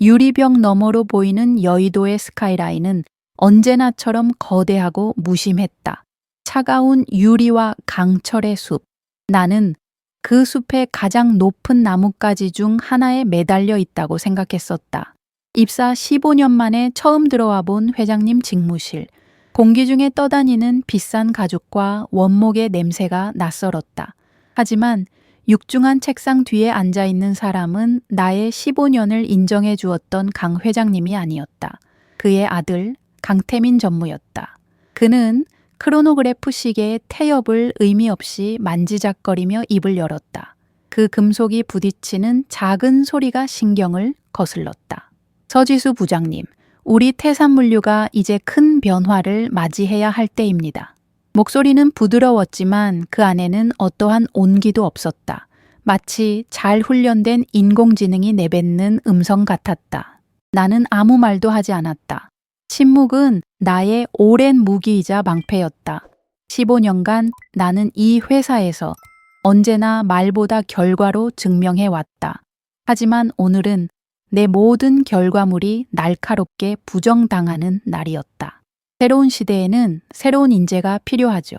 유리벽 너머로 보이는 여의도의 스카이라인은 언제나처럼 거대하고 무심했다. 차가운 유리와 강철의 숲. 나는 그 숲의 가장 높은 나뭇가지 중 하나에 매달려 있다고 생각했었다. 입사 15년 만에 처음 들어와 본 회장님 직무실. 공기 중에 떠다니는 비싼 가죽과 원목의 냄새가 낯설었다. 하지만 육중한 책상 뒤에 앉아 있는 사람은 나의 15년을 인정해 주었던 강 회장님이 아니었다. 그의 아들 강태민 전무였다. 그는 크로노그래프 시계의 태엽을 의미 없이 만지작거리며 입을 열었다. 그 금속이 부딪히는 작은 소리가 신경을 거슬렀다. 서지수 부장님, 우리 태산물류가 이제 큰 변화를 맞이해야 할 때입니다. 목소리는 부드러웠지만 그 안에는 어떠한 온기도 없었다. 마치 잘 훈련된 인공지능이 내뱉는 음성 같았다. 나는 아무 말도 하지 않았다. 침묵은 나의 오랜 무기이자 방패였다. 15년간 나는 이 회사에서 언제나 말보다 결과로 증명해 왔다. 하지만 오늘은 내 모든 결과물이 날카롭게 부정당하는 날이었다. 새로운 시대에는 새로운 인재가 필요하죠.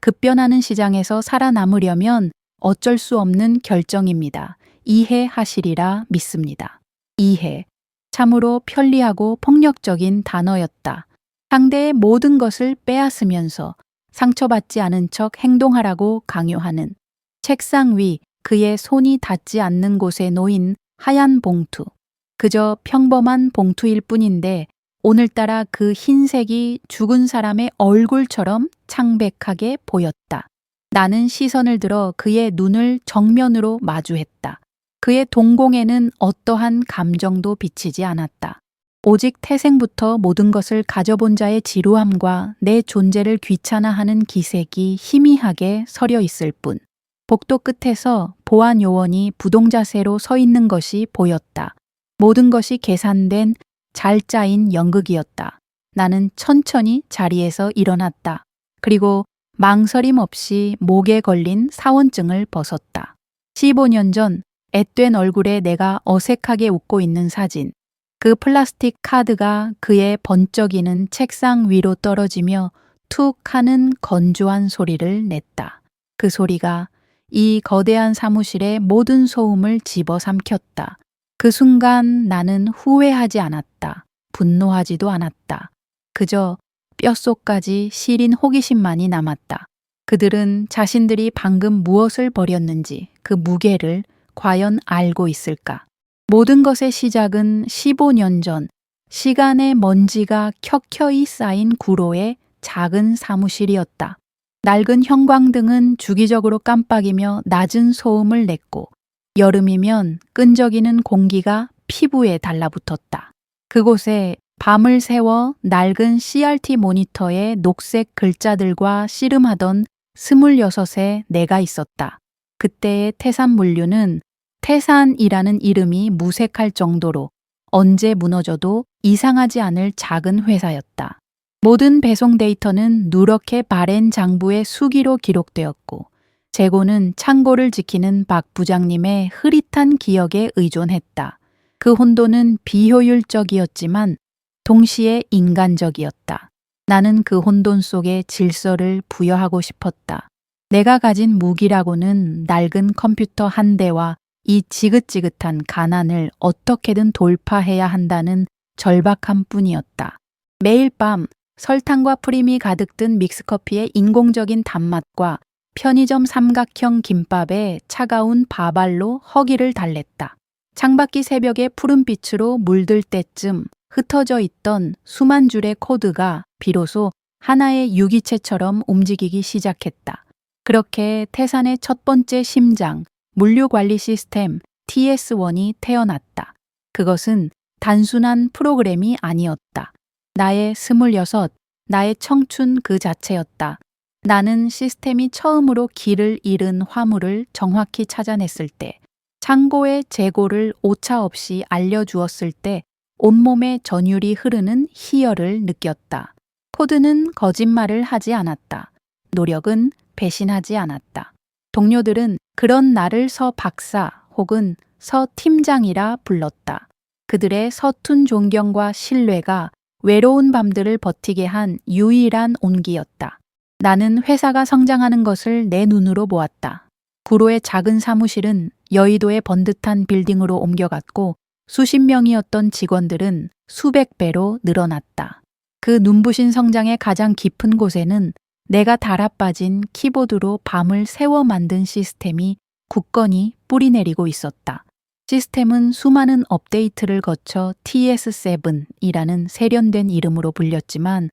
급변하는 시장에서 살아남으려면 어쩔 수 없는 결정입니다. 이해하시리라 믿습니다. 이해. 참으로 편리하고 폭력적인 단어였다. 상대의 모든 것을 빼앗으면서 상처받지 않은 척 행동하라고 강요하는 책상 위 그의 손이 닿지 않는 곳에 놓인 하얀 봉투. 그저 평범한 봉투일 뿐인데 오늘따라 그 흰색이 죽은 사람의 얼굴처럼 창백하게 보였다. 나는 시선을 들어 그의 눈을 정면으로 마주했다. 그의 동공에는 어떠한 감정도 비치지 않았다. 오직 태생부터 모든 것을 가져본 자의 지루함과 내 존재를 귀찮아하는 기색이 희미하게 서려 있을 뿐. 복도 끝에서 보안 요원이 부동자세로 서 있는 것이 보였다. 모든 것이 계산된 잘 짜인 연극이었다. 나는 천천히 자리에서 일어났다. 그리고 망설임 없이 목에 걸린 사원증을 벗었다. 15년 전 앳된 얼굴에 내가 어색하게 웃고 있는 사진. 그 플라스틱 카드가 그의 번쩍이는 책상 위로 떨어지며 툭 하는 건조한 소리를 냈다. 그 소리가 이 거대한 사무실의 모든 소음을 집어삼켰다. 그 순간 나는 후회하지 않았다. 분노하지도 않았다. 그저 뼛속까지 시린 호기심만이 남았다. 그들은 자신들이 방금 무엇을 버렸는지 그 무게를 과연 알고 있을까? 모든 것의 시작은 15년 전 시간의 먼지가 켜켜이 쌓인 구로의 작은 사무실이었다. 낡은 형광등은 주기적으로 깜빡이며 낮은 소음을 냈고 여름이면 끈적이는 공기가 피부에 달라붙었다. 그곳에 밤을 새워 낡은 CRT 모니터에 녹색 글자들과 씨름하던 스물여섯의 내가 있었다. 그때의 태산 물류는 태산이라는 이름이 무색할 정도로 언제 무너져도 이상하지 않을 작은 회사였다. 모든 배송 데이터는 누렇게 바랜 장부의 수기로 기록되었고 재고는 창고를 지키는 박 부장님의 흐릿한 기억에 의존했다. 그 혼돈은 비효율적이었지만 동시에 인간적이었다. 나는 그 혼돈 속에 질서를 부여하고 싶었다. 내가 가진 무기라고는 낡은 컴퓨터 한 대와 이 지긋지긋한 가난을 어떻게든 돌파해야 한다는 절박함 뿐이었다. 매일 밤 설탕과 프림이 가득 든 믹스커피의 인공적인 단맛과 편의점 삼각형 김밥에 차가운 바발로 허기를 달랬다. 창밖이 새벽의 푸른빛으로 물들 때쯤 흩어져 있던 수만 줄의 코드가 비로소 하나의 유기체처럼 움직이기 시작했다. 그렇게 태산의 첫 번째 심장, 물류관리 시스템 TS1이 태어났다. 그것은 단순한 프로그램이 아니었다. 나의 스물여섯, 나의 청춘 그 자체였다. 나는 시스템이 처음으로 길을 잃은 화물을 정확히 찾아냈을 때, 창고의 재고를 오차 없이 알려주었을 때 온몸에 전율이 흐르는 희열을 느꼈다. 코드는 거짓말을 하지 않았다. 노력은 배신하지 않았다. 동료들은 그런 나를 서 박사 혹은 서 팀장이라 불렀다. 그들의 서툰 존경과 신뢰가 외로운 밤들을 버티게 한 유일한 온기였다. 나는 회사가 성장하는 것을 내 눈으로 보았다. 구로의 작은 사무실은 여의도의 번듯한 빌딩으로 옮겨갔고 수십 명이었던 직원들은 수백 배로 늘어났다. 그 눈부신 성장의 가장 깊은 곳에는 내가 달아빠진 키보드로 밤을 새워 만든 시스템이 굳건히 뿌리내리고 있었다. 시스템은 수많은 업데이트를 거쳐 TS7이라는 세련된 이름으로 불렸지만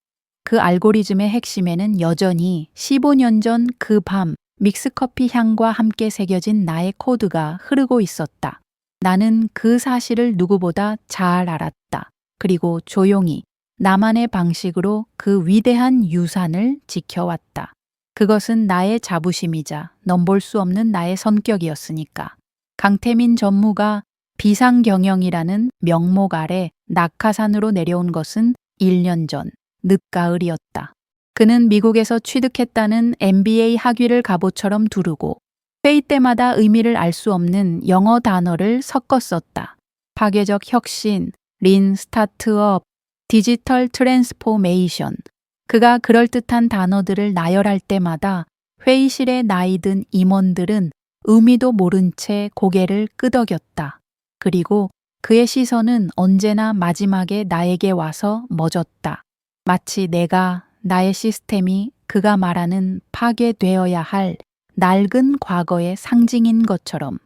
그 알고리즘의 핵심에는 여전히 15년 전 그 밤 믹스커피 향과 함께 새겨진 나의 코드가 흐르고 있었다. 나는 그 사실을 누구보다 잘 알았다. 그리고 조용히 나만의 방식으로 그 위대한 유산을 지켜왔다. 그것은 나의 자부심이자 넘볼 수 없는 나의 성격이었으니까. 강태민 전무가 비상경영이라는 명목 아래 낙하산으로 내려온 것은 1년 전 늦가을이었다. 그는 미국에서 취득했다는 MBA 학위를 갑옷처럼 두르고 회의 때마다 의미를 알 수 없는 영어 단어를 섞어 썼다. 파괴적 혁신, 린 스타트업, 디지털 트랜스포메이션. 그가 그럴듯한 단어들을 나열할 때마다 회의실에 나이 든 임원들은 의미도 모른 채 고개를 끄덕였다. 그리고 그의 시선은 언제나 마지막에 나에게 와서 멎었다. 마치 내가 나의 시스템이 그가 말하는 파괴되어야 할 낡은 과거의 상징인 것처럼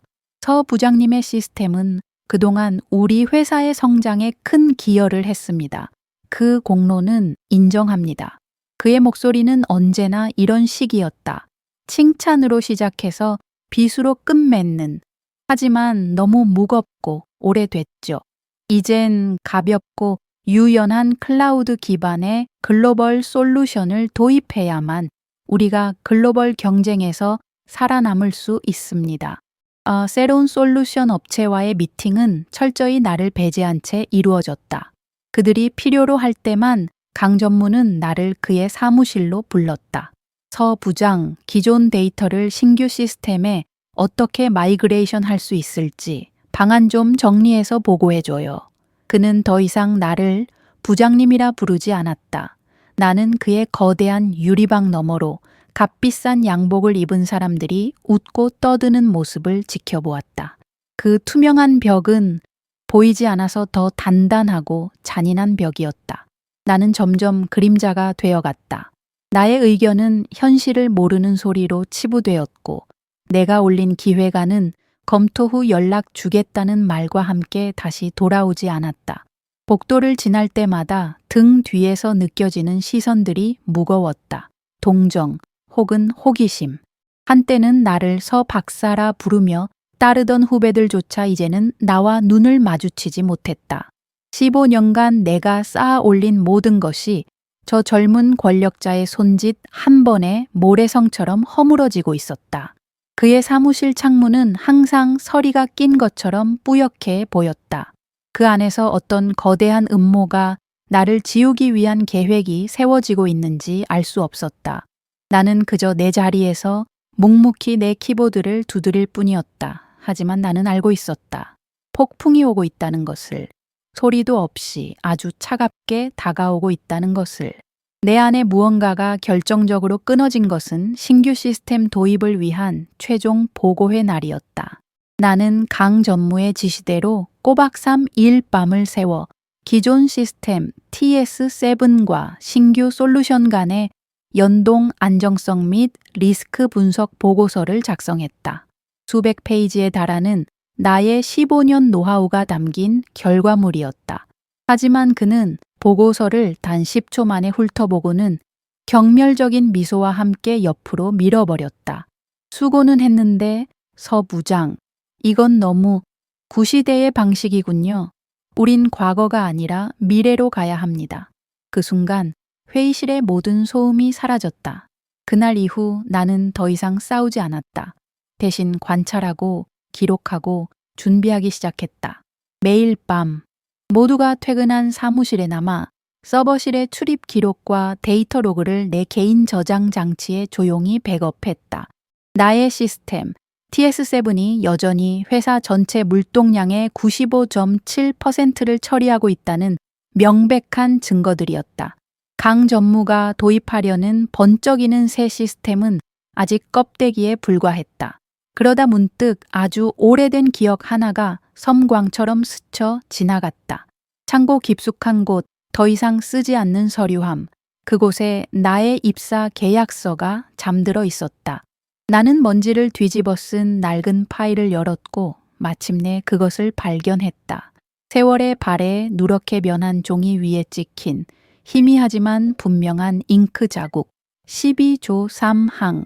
서 부장님의 시스템은 그동안 우리 회사의 성장에 큰 기여를 했습니다. 그 공로는 인정합니다. 그의 목소리는 언제나 이런 식이었다. 칭찬으로 시작해서 비수로 끝맺는 하지만 너무 무겁고 오래됐죠. 이젠 가볍고 유연한 클라우드 기반의 글로벌 솔루션을 도입해야만 우리가 글로벌 경쟁에서 살아남을 수 있습니다. 어, 새로운 솔루션 업체와의 미팅은 철저히 나를 배제한 채 이루어졌다. 그들이 필요로 할 때만 강 전무는 나를 그의 사무실로 불렀다. 서 부장, 기존 데이터를 신규 시스템에 어떻게 마이그레이션 할 수 있을지 방안 좀 정리해서 보고해줘요. 그는 더 이상 나를 부장님이라 부르지 않았다. 나는 그의 거대한 유리방 너머로 값비싼 양복을 입은 사람들이 웃고 떠드는 모습을 지켜보았다. 그 투명한 벽은 보이지 않아서 더 단단하고 잔인한 벽이었다. 나는 점점 그림자가 되어갔다. 나의 의견은 현실을 모르는 소리로 치부되었고, 내가 올린 기획안은 검토 후 연락 주겠다는 말과 함께 다시 돌아오지 않았다. 복도를 지날 때마다 등 뒤에서 느껴지는 시선들이 무거웠다. 동정 혹은 호기심. 한때는 나를 서 박사라 부르며 따르던 후배들조차 이제는 나와 눈을 마주치지 못했다. 15년간 내가 쌓아 올린 모든 것이 저 젊은 권력자의 손짓 한 번에 모래성처럼 허물어지고 있었다. 그의 사무실 창문은 항상 서리가 낀 것처럼 뿌옇게 보였다. 그 안에서 어떤 거대한 음모가 나를 지우기 위한 계획이 세워지고 있는지 알 수 없었다. 나는 그저 내 자리에서 묵묵히 내 키보드를 두드릴 뿐이었다. 하지만 나는 알고 있었다. 폭풍이 오고 있다는 것을, 소리도 없이 아주 차갑게 다가오고 있다는 것을, 내 안에 무언가가 결정적으로 끊어진 것은 신규 시스템 도입을 위한 최종 보고회 날이었다. 나는 강 전무의 지시대로 꼬박삼 일밤을 세워 기존 시스템 TS7과 신규 솔루션 간의 연동 안정성 및 리스크 분석 보고서를 작성했다. 수백 페이지에 달하는 나의 15년 노하우가 담긴 결과물이었다. 하지만 그는 보고서를 단 10초 만에 훑어보고는 경멸적인 미소와 함께 옆으로 밀어버렸다. 수고는 했는데 서 부장, 이건 너무 구시대의 방식이군요. 우린 과거가 아니라 미래로 가야 합니다. 그 순간 회의실의 모든 소음이 사라졌다. 그날 이후 나는 더 이상 싸우지 않았다. 대신 관찰하고 기록하고 준비하기 시작했다. 매일 밤 모두가 퇴근한 사무실에 남아 서버실의 출입 기록과 데이터 로그를 내 개인 저장 장치에 조용히 백업했다. 나의 시스템, TS7이 여전히 회사 전체 물동량의 95.7%를 처리하고 있다는 명백한 증거들이었다. 강 전무가 도입하려는 번쩍이는 새 시스템은 아직 껍데기에 불과했다. 그러다 문득 아주 오래된 기억 하나가 섬광처럼 스쳐 지나갔다. 창고 깊숙한 곳, 더 이상 쓰지 않는 서류함. 그곳에 나의 입사 계약서가 잠들어 있었다. 나는 먼지를 뒤집어 쓴 낡은 파일을 열었고 마침내 그것을 발견했다. 세월의 발에 누렇게 변한 종이 위에 찍힌 희미하지만 분명한 잉크 자국 12조 3항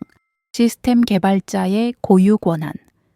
시스템 개발자의 고유 권한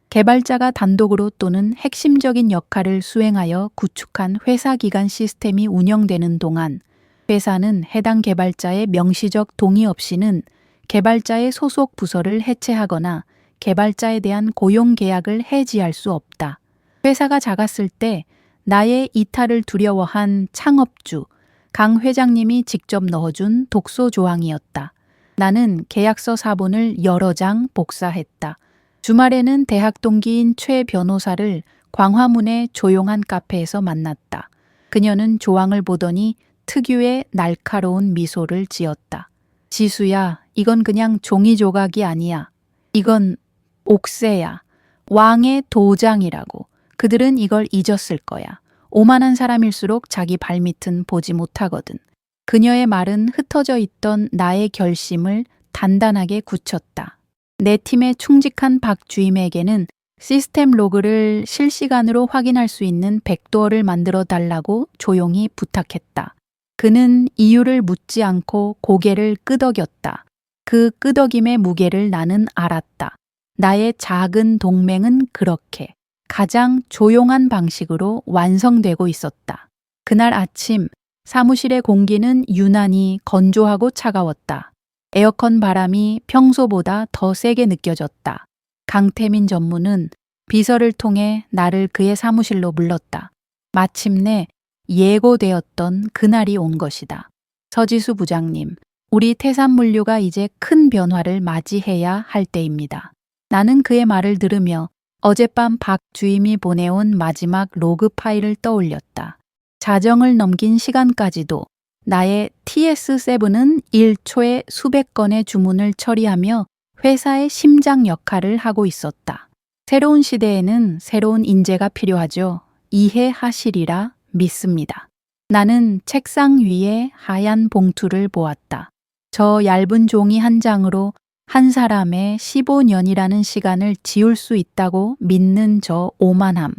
개발자가 단독으로 또는 핵심적인 역할을 수행하여 구축한 회사 기간 시스템이 운영되는 동안 회사는 해당 개발자의 명시적 동의 없이는 개발자의 소속 부서를 해체하거나 개발자에 대한 고용 계약을 해지할 수 없다. 회사가 작았을 때 나의 이탈을 두려워한 창업주 강 회장님이 직접 넣어준 독소 조항이었다. 나는 계약서 사본을 여러 장 복사했다. 주말에는 대학 동기인 최 변호사를 광화문의 조용한 카페에서 만났다. 그녀는 조항을 보더니 특유의 날카로운 미소를 지었다. 지수야, 이건 그냥 종이 조각이 아니야. 이건 옥새야. 왕의 도장이라고. 그들은 이걸 잊었을 거야. 오만한 사람일수록 자기 발밑은 보지 못하거든. 그녀의 말은 흩어져 있던 나의 결심을 단단하게 굳혔다. 내 팀의 충직한 박 주임에게는 시스템 로그를 실시간으로 확인할 수 있는 백도어를 만들어 달라고 조용히 부탁했다. 그는 이유를 묻지 않고 고개를 끄덕였다. 그 끄덕임의 무게를 나는 알았다. 나의 작은 동맹은 그렇게 가장 조용한 방식으로 완성되고 있었다. 그날 아침 사무실의 공기는 유난히 건조하고 차가웠다. 에어컨 바람이 평소보다 더 세게 느껴졌다. 강태민 전무는 비서를 통해 나를 그의 사무실로 불렀다. 마침내 예고되었던 그날이 온 것이다. 서지수 부장님, 우리 태산물류가 이제 큰 변화를 맞이해야 할 때입니다. 나는 그의 말을 들으며 어젯밤 박 주임이 보내온 마지막 로그 파일을 떠올렸다. 자정을 넘긴 시간까지도 나의 TS7은 1초에 수백 건의 주문을 처리하며 회사의 심장 역할을 하고 있었다. 새로운 시대에는 새로운 인재가 필요하죠. 이해하시리라 믿습니다. 나는 책상 위에 하얀 봉투를 보았다. 저 얇은 종이 한 장으로 한 사람의 15년이라는 시간을 지울 수 있다고 믿는 저 오만함.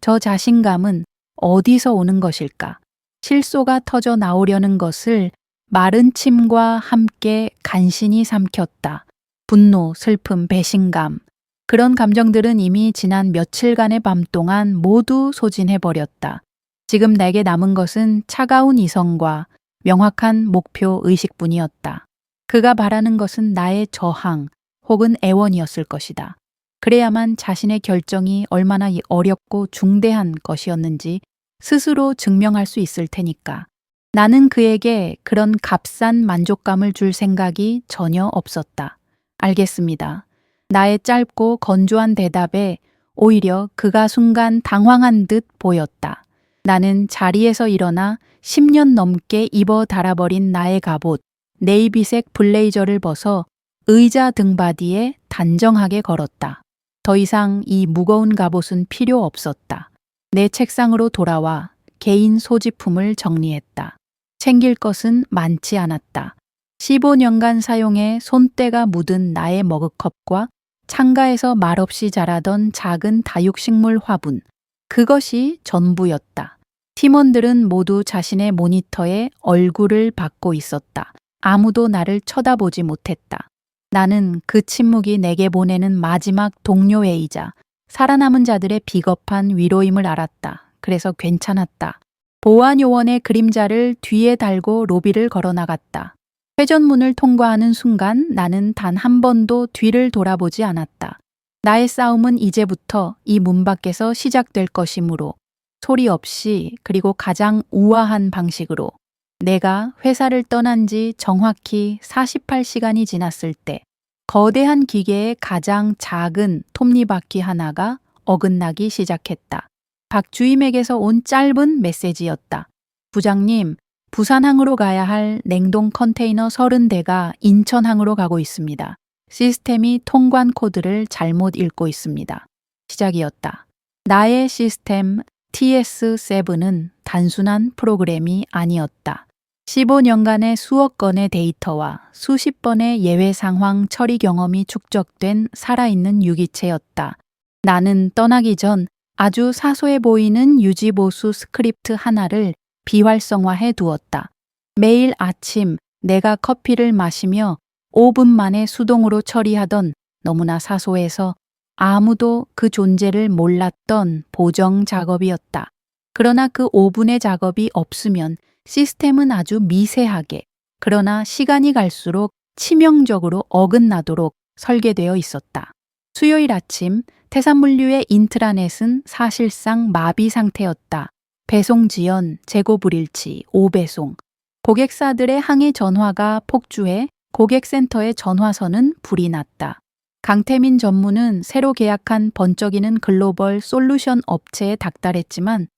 저 자신감은 어디서 오는 것일까? 실소가 터져 나오려는 것을 마른 침과 함께 간신히 삼켰다. 분노, 슬픔, 배신감. 그런 감정들은 이미 지난 며칠간의 밤 동안 모두 소진해버렸다. 지금 내게 남은 것은 차가운 이성과 명확한 목표 의식뿐이었다. 그가 바라는 것은 나의 저항 혹은 애원이었을 것이다. 그래야만 자신의 결정이 얼마나 어렵고 중대한 것이었는지 스스로 증명할 수 있을 테니까. 나는 그에게 그런 값싼 만족감을 줄 생각이 전혀 없었다. 알겠습니다. 나의 짧고 건조한 대답에 오히려 그가 순간 당황한 듯 보였다. 나는 자리에서 일어나 10년 넘게 입어 달아버린 나의 갑옷, 네이비색 블레이저를 벗어 의자 등바디에 단정하게 걸었다. 더 이상 이 무거운 갑옷은 필요 없었다. 내 책상으로 돌아와 개인 소지품을 정리했다. 챙길 것은 많지 않았다. 15년간 사용해 손때가 묻은 나의 머그컵과 창가에서 말없이 자라던 작은 다육식물 화분. 그것이 전부였다. 팀원들은 모두 자신의 모니터에 얼굴을 받고 있었다. 아무도 나를 쳐다보지 못했다. 나는 그 침묵이 내게 보내는 마지막 동료애이자 살아남은 자들의 비겁한 위로임을 알았다. 그래서 괜찮았다. 보안 요원의 그림자를 뒤에 달고 로비를 걸어 나갔다. 회전문을 통과하는 순간 나는 단 한 번도 뒤를 돌아보지 않았다. 나의 싸움은 이제부터 이 문 밖에서 시작될 것이므로 소리 없이 그리고 가장 우아한 방식으로 내가 회사를 떠난 지 정확히 48시간이 지났을 때 거대한 기계의 가장 작은 톱니바퀴 하나가 어긋나기 시작했다. 박주임에게서 온 짧은 메시지였다. 부장님, 부산항으로 가야 할 냉동 컨테이너 30대가 인천항으로 가고 있습니다. 시스템이 통관 코드를 잘못 읽고 있습니다. 시작이었다. 나의 시스템 TS7은 단순한 프로그램이 아니었다. 15년간의 수억 건의 데이터와 수십 번의 예외 상황 처리 경험이 축적된 살아있는 유기체였다. 나는 떠나기 전 아주 사소해 보이는 유지보수 스크립트 하나를 비활성화해 두었다. 매일 아침 내가 커피를 마시며 5분 만에 수동으로 처리하던 너무나 사소해서 아무도 그 존재를 몰랐던 보정 작업이었다. 그러나 그 5분의 작업이 없으면 시스템은 아주 미세하게, 그러나 시간이 갈수록 치명적으로 어긋나도록 설계되어 있었다. 수요일 아침 태산물류의 인트라넷은 사실상 마비 상태였다. 배송 지연, 재고 불일치, 오배송. 고객사들의 항해 전화가 폭주해 고객센터의 전화선은 불이 났다. 강태민 전무는 새로 계약한 번쩍이는 글로벌 솔루션 업체에 닥달했지만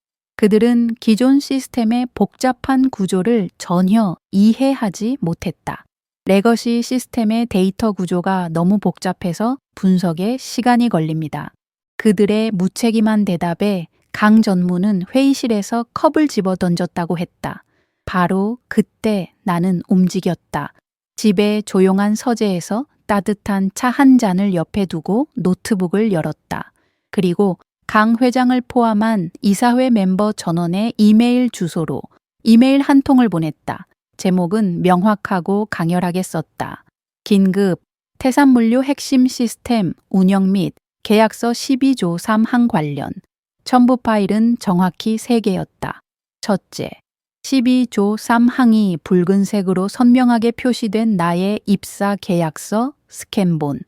그들은 기존 시스템의 복잡한 구조를 전혀 이해하지 못했다. 레거시 시스템의 데이터 구조가 너무 복잡해서 분석에 시간이 걸립니다. 그들의 무책임한 대답에 강 전무는 회의실에서 컵을 집어 던졌다고 했다. 바로 그때 나는 움직였다. 집의 조용한 서재에서 따뜻한 차 한 잔을 옆에 두고 노트북을 열었다. 그리고 강 회장을 포함한 이사회 멤버 전원의 이메일 주소로 이메일 한 통을 보냈다. 제목은 명확하고 강렬하게 썼다. 긴급 태산물류 핵심 시스템 운영 및 계약서 12조 3항 관련 첨부 파일은 정확히 3개였다. 첫째, 12조 3항이 붉은색으로 선명하게 표시된 나의 입사 계약서 스캔본.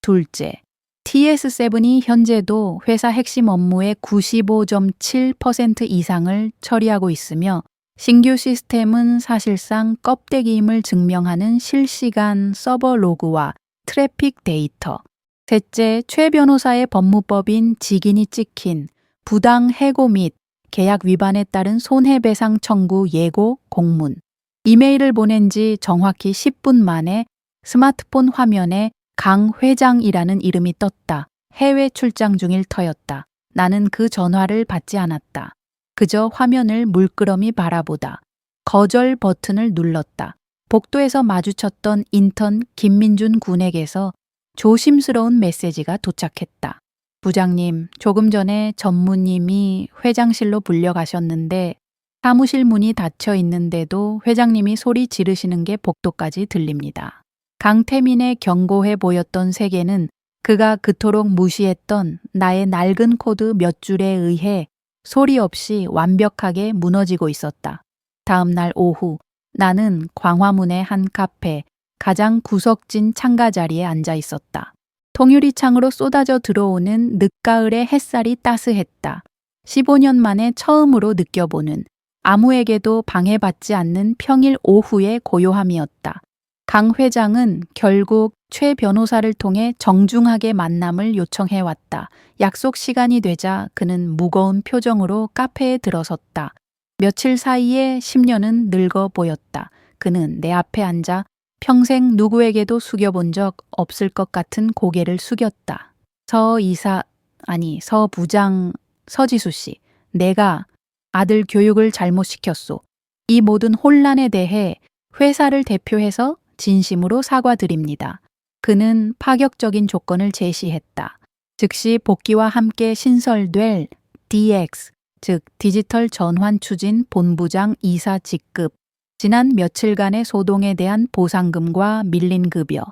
둘째, TS7이 현재도 회사 핵심 업무의 95.7% 이상을 처리하고 있으며 신규 시스템은 사실상 껍데기임을 증명하는 실시간 서버 로그와 트래픽 데이터. 셋째, 최 변호사의 법무법인 직인이 찍힌 부당 해고 및 계약 위반에 따른 손해배상 청구 예고 공문. 이메일을 보낸 지 정확히 10분 만에 스마트폰 화면에 강 회장이라는 이름이 떴다. 해외 출장 중일 터였다. 나는 그 전화를 받지 않았다. 그저 화면을 물끄러미 바라보다. 거절 버튼을 눌렀다. 복도에서 마주쳤던 인턴 김민준 군에게서 조심스러운 메시지가 도착했다. 부장님, 조금 전에 전무님이 회장실로 불려가셨는데 사무실 문이 닫혀 있는데도 회장님이 소리 지르시는 게 복도까지 들립니다. 강태민의 견고해 보였던 세계는 그가 그토록 무시했던 나의 낡은 코드 몇 줄에 의해 소리 없이 완벽하게 무너지고 있었다. 다음 날 오후 나는 광화문의 한 카페 가장 구석진 창가 자리에 앉아 있었다. 통유리 창으로 쏟아져 들어오는 늦가을의 햇살이 따스했다. 15년 만에 처음으로 느껴보는 아무에게도 방해받지 않는 평일 오후의 고요함이었다. 강 회장은 결국 최 변호사를 통해 정중하게 만남을 요청해 왔다. 약속 시간이 되자 그는 무거운 표정으로 카페에 들어섰다. 며칠 사이에 10년은 늙어 보였다. 그는 내 앞에 앉아 평생 누구에게도 숙여본 적 없을 것 같은 고개를 숙였다. 서 이사, 아니, 서 부장, 서지수 씨. 내가 아들 교육을 잘못 시켰소. 이 모든 혼란에 대해 회사를 대표해서 진심으로 사과드립니다. 그는 파격적인 조건을 제시했다. 즉시 복귀와 함께 신설될 DX, 즉 디지털 전환 추진 본부장 이사 직급, 지난 며칠간의 소동에 대한 보상금과 밀린 급여,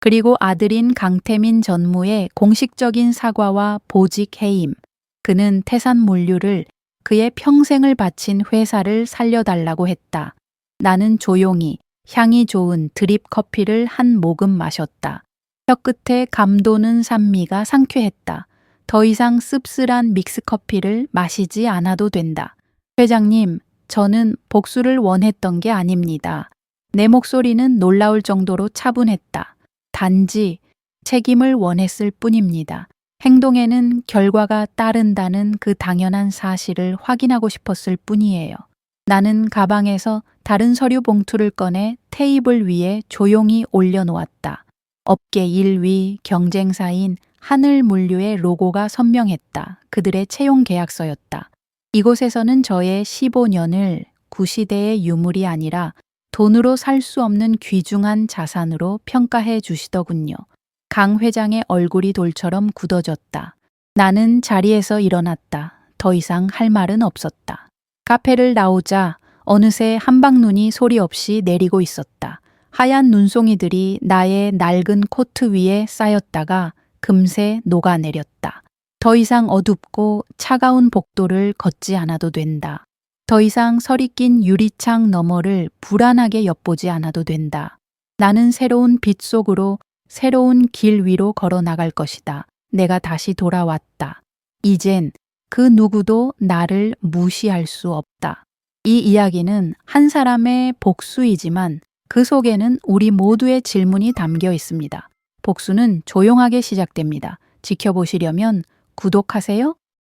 그리고 아들인 강태민 전무의 공식적인 사과와 보직 해임. 그는 태산 물류를 그의 평생을 바친 회사를 살려달라고 했다. 나는 조용히 향이 좋은 드립 커피를 한 모금 마셨다. 혀끝에 감도는 산미가 상쾌했다. 더 이상 씁쓸한 믹스커피를 마시지 않아도 된다. 회장님, 저는 복수를 원했던 게 아닙니다. 내 목소리는 놀라울 정도로 차분했다. 단지 책임을 원했을 뿐입니다. 행동에는 결과가 따른다는 그 당연한 사실을 확인하고 싶었을 뿐이에요. 나는 가방에서 다른 서류 봉투를 꺼내 테이블 위에 조용히 올려놓았다. 업계 1위 경쟁사인 하늘물류의 로고가 선명했다. 그들의 채용 계약서였다. 이곳에서는 저의 15년을 구시대의 유물이 아니라 돈으로 살 수 없는 귀중한 자산으로 평가해 주시더군요. 강 회장의 얼굴이 돌처럼 굳어졌다. 나는 자리에서 일어났다. 더 이상 할 말은 없었다. 카페를 나오자 어느새 한방눈이 소리 없이 내리고 있었다. 하얀 눈송이들이 나의 낡은 코트 위에 쌓였다가 금세 녹아내렸다. 더 이상 어둡고 차가운 복도를 걷지 않아도 된다. 더 이상 설이 낀 유리창 너머를 불안하게 엿보지 않아도 된다. 나는 새로운 빛 속으로 새로운 길 위로 걸어 나갈 것이다. 내가 다시 돌아왔다. 이젠 그 누구도 나를 무시할 수 없다. 이 이야기는 한 사람의 복수이지만 그 속에는 우리 모두의 질문이 담겨 있습니다. 복수는 조용하게 시작됩니다. 지켜보시려면 구독하세요.